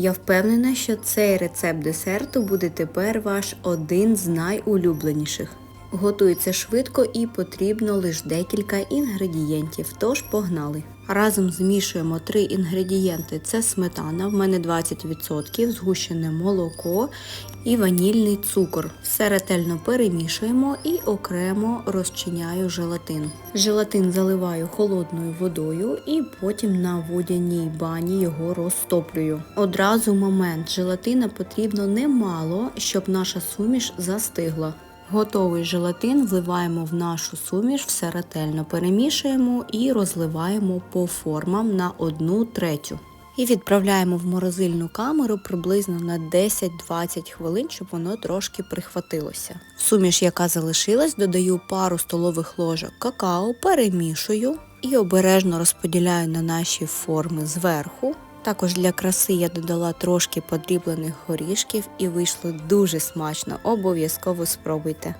Я впевнена, що цей рецепт десерту буде тепер ваш один з найулюбленіших. Готується швидко і потрібно лише декілька інгредієнтів, тож погнали. Разом змішуємо три інгредієнти: це сметана, в мене 20%, згущене молоко і ванільний цукор. Все ретельно перемішуємо і окремо розчиняю желатин. Желатин заливаю холодною водою і потім на водяній бані його розтоплюю. Одразу момент желатина потрібно немало, щоб наша суміш застигла. Готовий желатин вливаємо в нашу суміш, все ретельно перемішуємо і розливаємо по формам на 1 третю. І відправляємо в морозильну камеру приблизно на 10-20 хвилин, щоб воно трошки прихватилося. В суміш, яка залишилась, додаю пару столових ложок какао, перемішую і обережно розподіляю на наші форми зверху. Також для краси я додала трошки подріблених горішків і вийшло дуже смачно. Обов'язково спробуйте.